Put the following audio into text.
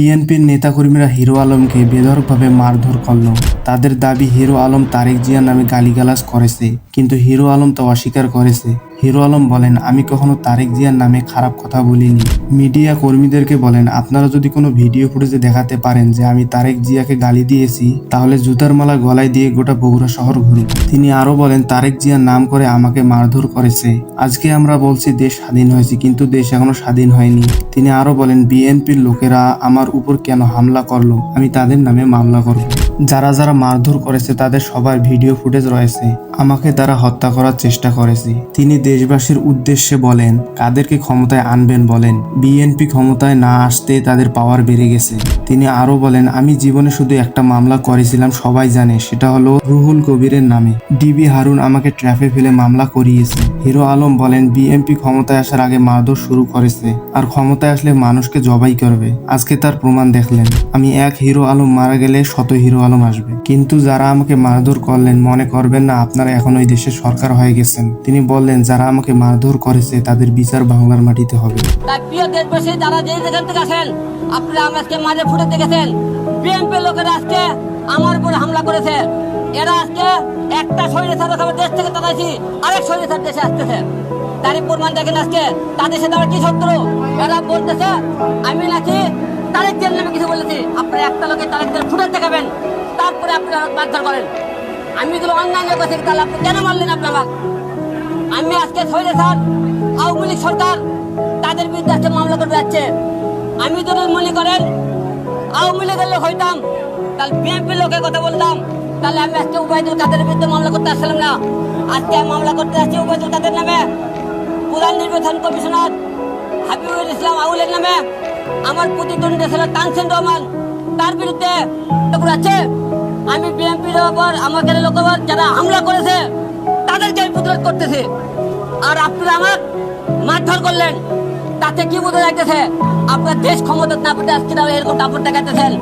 বিএনপির নেতাকর্মীরা হিরো আলমকে বেধরকভাবে মারধর করল। তাদের দাবি, হিরো আলম তারেক জিয়া নামে গালিগালাজ করেছে, কিন্তু হিরো আলম তা অস্বীকার করেছে। হিরো আলম বলেন, আমি কখনো তারেক জিয়ার নামে খারাপ কথা বলিনি। মিডিয়া কর্মীদেরকে বলেন, আপনারা যদি কোনো ভিডিও ফুটেজে দেখাতে পারেন যে আমি তারেক জিয়াকে গালি দিয়েছি, তাহলে জুতার মালা গলায় দিয়ে গোটা বগুড়া শহর ঘুরব তিনি আরও বলেন, তারেক জিয়ার নাম করে আমাকে মারধর করেছে। আজকে আমরা বলছি, দেশ স্বাধীন হয়েছে, কিন্তু দেশ এখনও স্বাধীন হয়নি। তিনি আরও বলেন, বিএনপির লোকেরা আমার উপর কেন হামলা করল? আমি তাদের নামে মামলা করব। যারা যারা মারধর করেছে তাদের সবার ভিডিও ফুটেজ রয়েছে। আমাকে তারা হত্যা করার চেষ্টা করেছে। তিনি দেশবাসীর উদ্দেশ্যে বলেন, কাদেরকে ক্ষমতায় আনবেন? বলেন, বিএনপি ক্ষমতায় না আসতে তাদের পাওয়ার বেড়ে গেছে। তিনি আরও বলেন, আমি জীবনে শুধু একটা মামলা করেছিলাম, সবাই জানে, সেটা হলো রুহুল কবিরের নামে। ডিবি হারুন আমাকে ট্র্যাপে ফেলে মামলা করিয়েছে। হিরো আলম বলেন, বিএনপি ক্ষমতায় আসার আগে মারধর শুরু করেছে, আর ক্ষমতায় আসলে মানুষকে জবাই করবে। আজকে তার প্রমাণ দেখলেন। আমি এক হিরো আলম মারা গেলে শত হিরো আলম আসবে কিন্তু যারা আমাকে মারধর করলেন, মনে করবেন না আপনারা এখন ওই দেশের সরকার হয়ে গেছেন। তিনি বললেন, যারা আমাকে মারধর করেছে, তাদের বিচার বাংলার মাটিতে হবে। তাই যারা মাঝে ফুটে দেখেছেন। লোকেরা আজকে আমার উপর হামলা করেছে। এরা আজকে একটা শরীরে সাথে খাবার দেশ থেকে তাড়াইছি, আরেক শরীরে সাথে দেশে আসতেছে। তারই প্রমাণ দেখেন আজকে, তাদের সাথে আমার কি শত্রু? এরা বলতেছে, আমি নাকি তারেক জেল নামে কিছু বলেছি। আপনারা একটা লোকে তারেক জেল ফুটে দেখাবেন। তারপরে আপনারা মারধর করেন। আমি এগুলো অন্যান্য কথা তাহলে আপনি কেন মারলেন আপনারা আমি আজকে শৈলে স্যার আওয়ামী লীগ সরকার তাদের বিরুদ্ধে আজকে মামলা করতে যাচ্ছে। আমি যদি মনে করেন আওয়ামী লীগের লোক হইতাম, তাহলে বিএনপির লোকের কথা বলতাম, তাহলে আমি আজকে উবায়দুল কাদের বিরুদ্ধে মামলা করতে আসছিলাম না। আজকে মামলা করতে আসছি উবায়দুল কাদের নামে। প্রধান নির্বাচন কমিশনার হাবিবুল ইসলাম আউলের নামে। আমার প্রতিদ্বন্দ্বী ছিল তানসেন রহমান। তার বিরুদ্ধে আছে। আমি বিএনপির ওপর আমাদের ওপর যারা হামলা করেছে, তাদেরকে আমি প্রতিরোধ করতেছি। আর আপনারা আমার মারধর করলেন, তাতে কি বোঝা যাইতেছে? আপনার দেশ ক্ষমতা না পেতে আজকে এরকম দাপট দেখাতেছেন